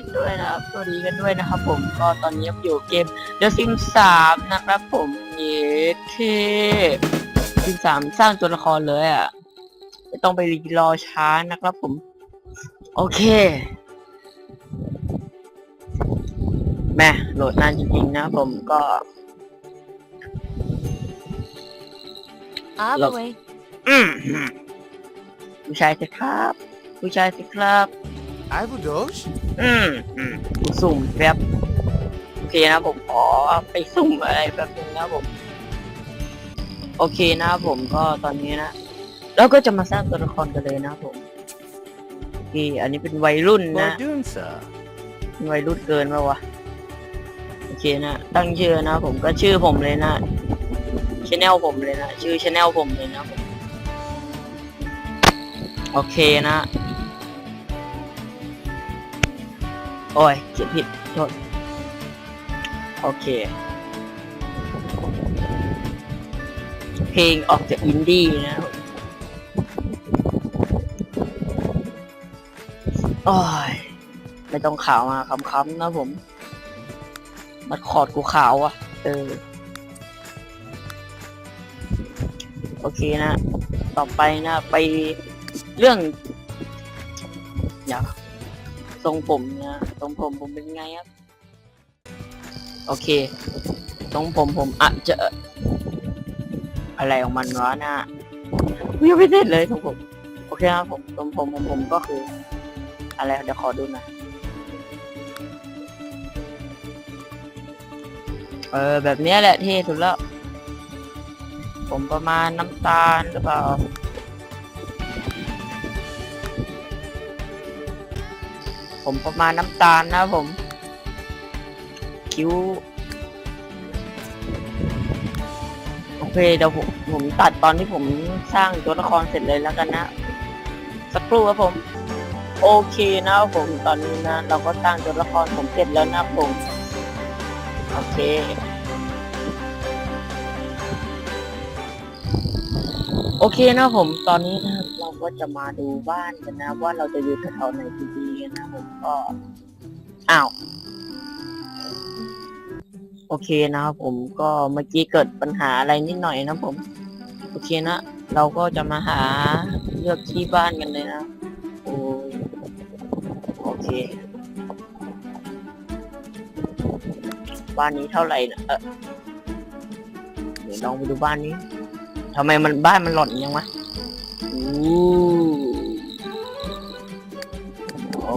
นด้วยนะครับสวัสดีกันด้วยนะครับผมก็ตอนนี้อยู่เกมเดลซิงสามนะครับผมเย้เท ซิมสามสร้างตัวละครเลยอะไม่ต้องไปรอช้านะครับผม โอเค แม่โหลดนานจริงๆนะผมก็ Up Look. away. อืมผู้ชายสิครับ ผู้ชายสิครับ I will doge. อืมอืมสุ่มแป๊บโอเคนะผมขอไปสุ่มอะไรแป๊บนึงนะผม โอเคนะครับผมก็ตอนนี้นะเราก็จะมาสร้างตัวละครกันเลยนะผมโอเคอันนี้เป็นวัยรุ่นนะ Bardunsa. เป็นวัยรุ่นเกินปะวะโอเคนะ ตั้งชื่อนะผมก็ชื่อผมเลยนะชแนลผมเลยนะ ชื่อชแนลผมเลยนะผมโอเคนะ โอ้ยเขียนผิดโทษโอเค เพลงออกจากอินดี้นะโอ้ยไม่ต้องขาวมาคำๆนะผมมันคอดกูขาวอะ่ะ เออ โอเคนะ ต่อไปนะไปเรื่องอย่าทรงผมนะทรงผมผมเป็นไงครับ โอเค ทรงผมผมอาจจะ อะไรของมันวะนะยังไม่เสร็จเลยทรงผมโอเคครับผมทรงผมของผมก็คือ อะไรเดี๋ยวขอดูหนะเออแบบเนี้ยแหละเท่สุดแล้ว ผมประมาณน้ำตาลหรือเปล่าผมประมาณน้ำตาลนะผม คิ้ว เคเดี๋ยวผมผมตัดตอนที่ผมสร้างตัวละครเสร็จเลยแล้วกันนะ สักครู่ครับผม โอเคนะครับผมตอนนี้นะ เราก็สร้างตัวละครผมเสร็จแล้วนะครับผมโอเคโอเคนะผมตอนนี้นะเราก็จะมาดูบ้านกันนะ ว่าเราจะอยู่แถวไหนดีๆกันนะผมก็อ้าว โอเคนะครับผมก็เมื่อกี้เกิดปัญหาอะไรนิดหน่อยนะผม โอเคนะ เราก็จะมาหาเลือกที่บ้านกันเลยนะโอ้โอเค บ้านนี้เท่าไหร่นะเออเดี๋ยวลองไปดูบ้านนี้ทำไมมันบ้านมันหล่อนยังวะอู้โอ้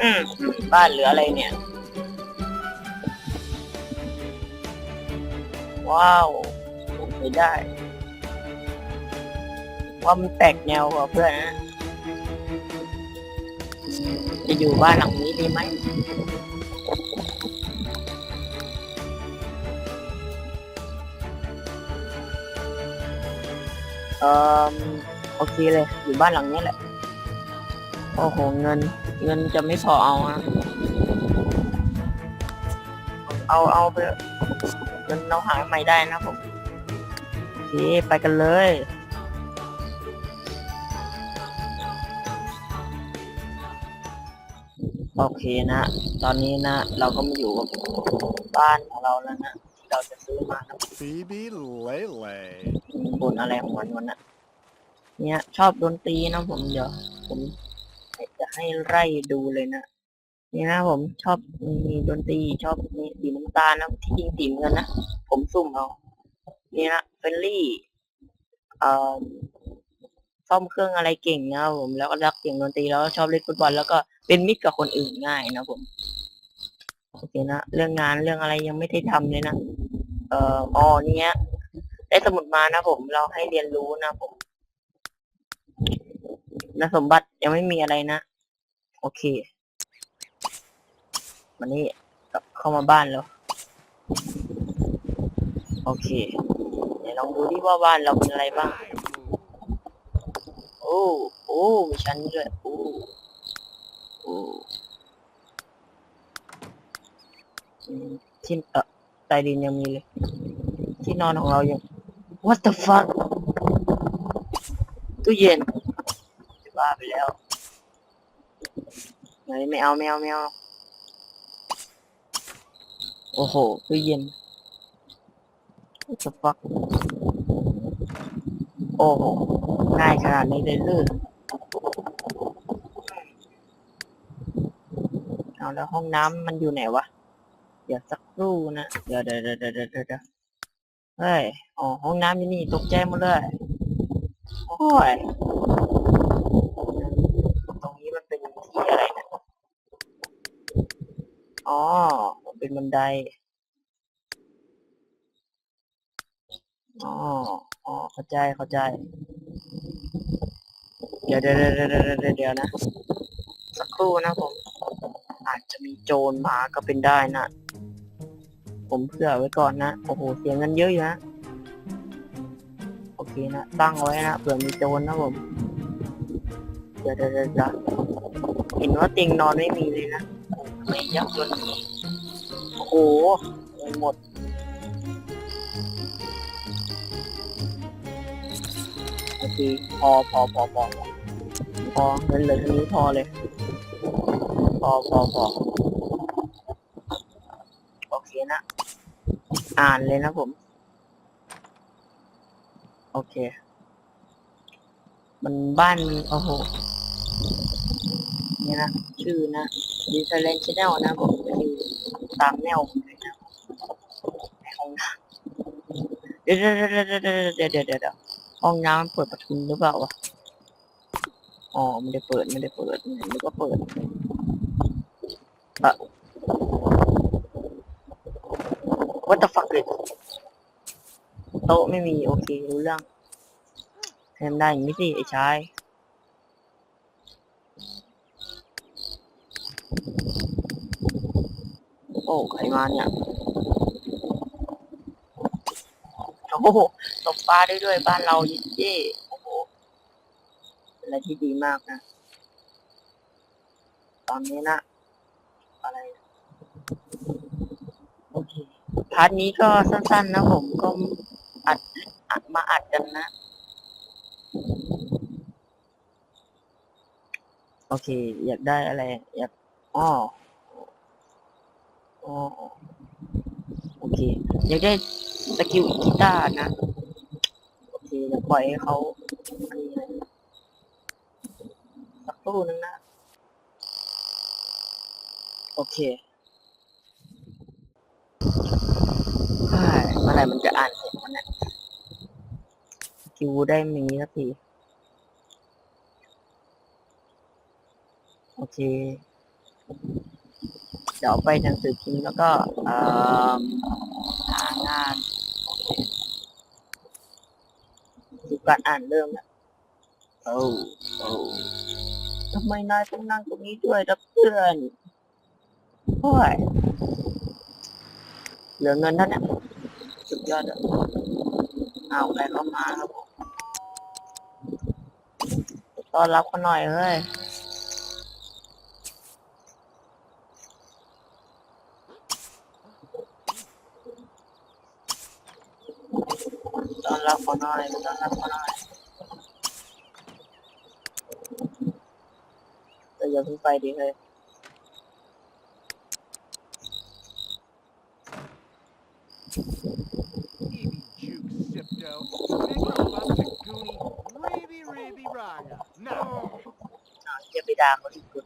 อืมบ้านเหลืออะไรเนี่ย ว้าวไม่ได้ว่ามันแตกแนวกว่าเพื่อนนะจะอยู่บ้านหลังนี้ดีไหมเออโอเคเลย อยู่บ้านหลังนี้แหละ โอ้โห เงิน เงินจะไม่พอเอาอะเอา เอาไป เถอะเงินเราหาใหม่ได้นะผมโอเคไปกันเลยโอเคนะ ตอนนี้นะ เราก็มาอยู่กับบ้านของเราแล้วนะที่เราจะซื้อมานะ Phoebe Lele. บนอะไรของมันวันน่ะเนี่ยชอบดนตรีนะผมเดี๋ยวผมจะให้ไล่ดูเลยนะ นี่นะผมชอบมีดนตรีชอบมีสีน้ำตาลนะที่จริงสีเงินนะ ผมซุ่มเอานี่นะเฟลลี่เอ่อซ่อมเครื่องอะไรเก่งนะครับผมแล้วก็รักเสียงดนตรีแล้วชอบเล่นฟุตบอลแล้วก็เป็นมิตรกับคนอื่นง่ายนะผมโอเคนะเรื่องงานเรื่องอะไรยังไม่ได้ทำเลยนะเอ่ออ๋อเนี้ยได้สมุดมานะผมเราให้เรียนรู้นะผมนะสมบัติยังไม่มีอะไรนะ โอเค วันนี้เข้ามาบ้านแล้ว โอเคไหนลองดูที่ว่าบ้านเราเป็นอะไรบ้าง โอ้โอ้มีชั้นด้วยโอ้โอ้ที่เออใต้ดินยังมีเลย ที่นอนของเรายัง what the fuck ตู้เย็นบ้าไปแล้วไหนไม่เอาไม่เอาไม่เอา โอ้โหตู้เย็น what the fuck โอ้โหง่ายขนาดนี้เลยหรือเอาแล้วห้องน้ำมันอยู่ไหนวะ เดี๋ยวสักครู่นะเดี๋ยวเดี๋ยวเดี๋ยวเดี๋ยวเดี๋ยวเดี๋ยวเฮ้ย อ๋อ ห้องน้ำอยู่นี่ตกใจหมดเลย โอ้ย ตรงนี้มันเป็นที่อะไรนะ อ๋อ เป็นบันได อ๋อ อ๋อ เข้าใจ เข้าใจ เดี๋ยวเดี๋ยวเดี๋ยวเดี๋ยวเดี๋ยวนะ สักครู่นะผม อาจจะมีโจรมาก็เป็นได้นะ ผมเผื่อไว้ก่อนนะ โอ้โห เสียเงินเยอะอยู่นะ โอเคนะ ตั้งไว้นะ เผื่อมีโจรนะผม เดี๋ยวเดี๋ยวเดี๋ยวเห็นว่าเตียงนอนไม่มีเลยนะไม่ยับจนนี้ โอ้โหเงินหมด โอเคพอพอพอพอพอเงินเหลือเท่านี้พอเลย พอพอพอโอเคนะ อ่านเลยนะผม โอเค มันบ้านมันโอ้โหนี่นะ ชื่อนะ ดิวเทเลนชแนลนะผมไปดูตามแนวผเนนห้องน้ำเดี๋ยวเดี๋ยวเดี๋ยวเดี๋ยวเดี๋ยววห้องน้ำเปิดประตูหรือเปล่าวะอ๋อไม่ได้เปิดไม่ได้เปิดนึกว่าเปิดอะ What the fuck เลยโต๊ะไม่มีโอเครู้เรื่องทำได้ไม่สิไอ้ชาย อ้ใครมาเนี่ยโอ้โหตบปลาได้ด้วยบ้านเรายิ่เย่โอ้โหเป็นอะไรที่ดีมากนะ ตอนนี้นะ อะไร โอเค พาร์ทนี้ก็สั้นๆนะผมก็อัดอัดมาอัดกันนะ โอเค อยากได้อะไร อยากอ้อ อ๋อโอเค อยากได้สกิลกีตาร์นะ โอเคเดี๋ยวปล่อยให้เขาอันนี้เลยสักครู่นึงนะ โอเคเฮ้ยเมื่อไหร่มันจะอ่านเสร็จมันนี่ยสกิลได้มีสักทีโอเค เดี๋ยวไปหนังสือพิมพ์แล้วก็เอ่อหางานดูการอ่านเริ่มแล้วโอ้โอ้ทำไมนายต้องนั่งตรงนี้ด้วยนะเพื่อนโอ้ยเหลือเงินเท่านี้สุดยอดอะเอาอะไรเข้ามาครับผมต้อนรับเขาหน่อยเฮ้ย เขาได้มันนั่งเขาได้แต่อย่าเพิ่งไปดีเลยอย่าไปด่าเขาดิคุณ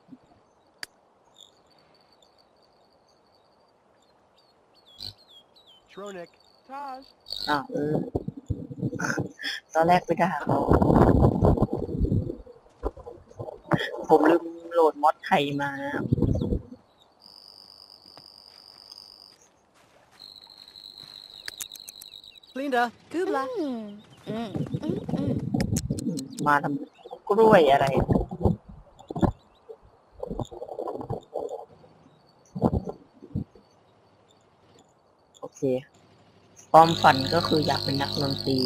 ทรอนิกทาจอ่าเออ ตอนแรกไปด่าเขาผมลืมโหลดมอดไทยมานะครับ Linda. คืบละอืมอืมอืมอืมอืมมาทำกล้วยอะไร โอเคไฟ ความฝันก็คืออยากเป็นนักดนตรี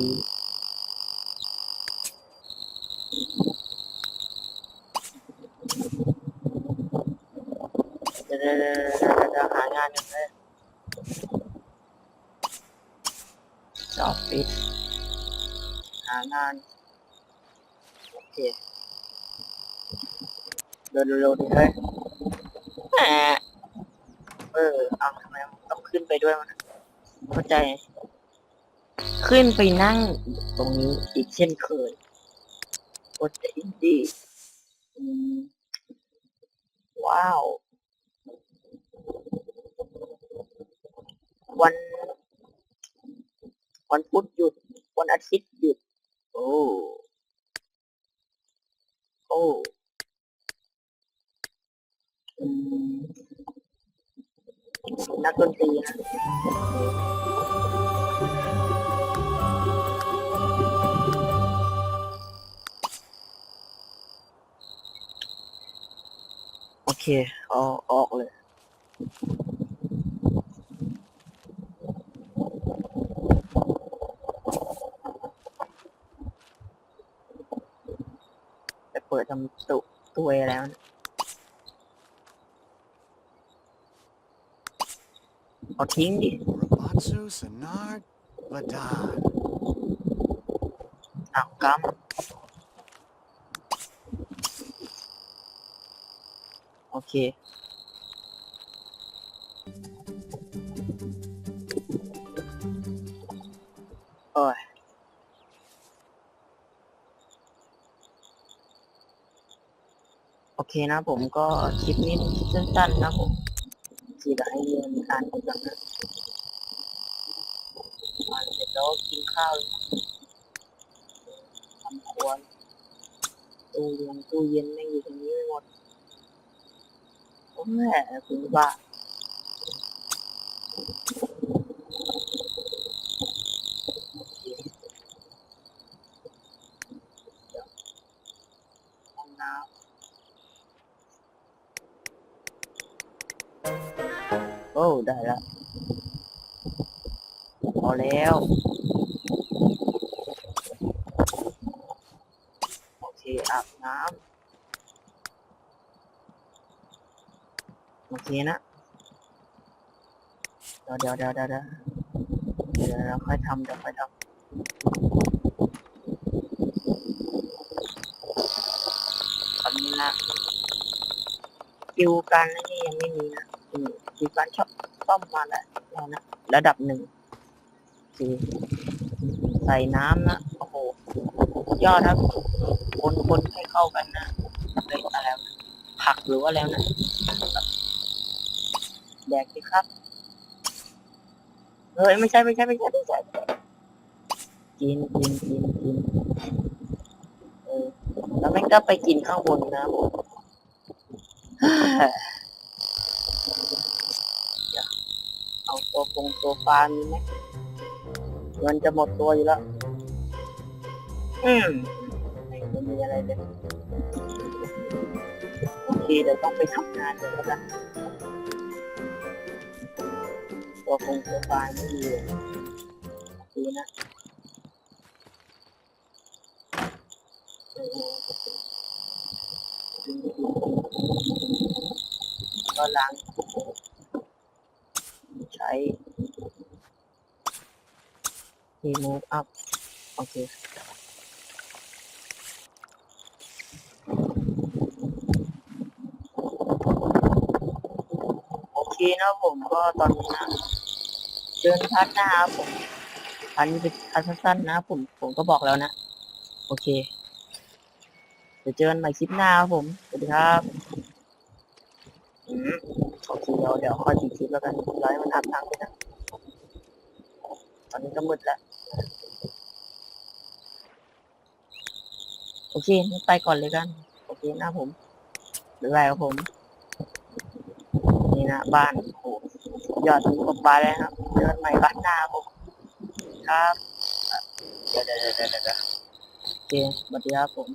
เดี๋ยวเดี๋ยวเดี๋ยวเดี๋ยวเดี๋ยวหางานกันเลยจอบปิด หางาน โอเคเดินเร็วๆดิเฮ้ยแหมเออ เอาทำไมมันต้องขึ้นไปด้วยวะเข้าใจ ขึ้นไปนั่งตรงนี้อีกเช่นเคยกดจะอินดี้ว้าว วัน วันพุธหยุด วันอาทิตย์หยุด เคเอาออกเลยไปเปิดทำตุตัวแล้วนะเอาทิ้งดิ Rabatsu, Sanard, Ladad. อ้าวกำโอ เค โอ้ย โอเคนะผมก็คลิปนี้สั้นๆนะผมที่ได้เรียนอ่านกันนะอ่าเสร็จแล้วกินข้าวเลยทำครัวตู้เย็นตู้เย็นไม่งอยู่ตรงนี้หมด โอ้แม่คุณบ้าห้องน้ำโอ้ได้แล้วพอแล้วโอเคอาบน้ำ โอเคนะเดี๋ยวเดี๋ยวเดี๋ยวเดี๋ยวเดี๋ยวเดี๋ยวเดี๋ยวค่อยทำเดี๋ยวค่อยทำตอนนี้นะคิวการนี่ยังไม่มีนะคิวการชอบซ่อมมาแล้วนะระดับหนึ่งโอใส่น้ำนะโอ้โหยอดครับคนคนให้เข้ากันนะเลยอะไรวผักหรือว่าแล้วนะ แดกสิครับ เฮ้ยไม่ใช่ไม่ใช่ไม่ใช่ไม่ใช่กินกินกินกินเออแล้วแม่งก็ไปกินข้างบนนะผมเอาตัวฟงตัวปลามีไหมเงินจะหมดตัวอยู่แล้ว อืมไม่มีอะไรเลยโอเคเดี๋ยวต้องไปทำงานเดี๋ยวแล้ ตัวคงตัวตายไม่ดีเลยดีนะเออก็ล้างใช้รีมูฟอัพโอเคโอเคนะผมก็ตอนนี้นะ เชิญพัดนะครับผมอันนี้เป็นพัดสั้นๆนะผมผมก็บอกแล้วนะ โอเค เดี๋ยวเจอกันใหม่คลิปหน้าครับผม สวัสดีครับอืมโอเคเดี๋ยวเดี๋ยวคอยติดคลิปแล้วกันรอให้มันอาบน้ำไปนะตอนนี้ก็มืดแล้วโอเคไปก่อนเลยกัน โอเคนะผมบ๊ายบายครับผม นี่นะบ้านโอ้โหยอดมีกบปลาเลยครับ เดินใหม่บ้านหน้าผมครับเดี๋ยวเดี๋ยวเดี๋ยวเดี๋ยวเดี๋ยวโอเคสวัสดีครับผม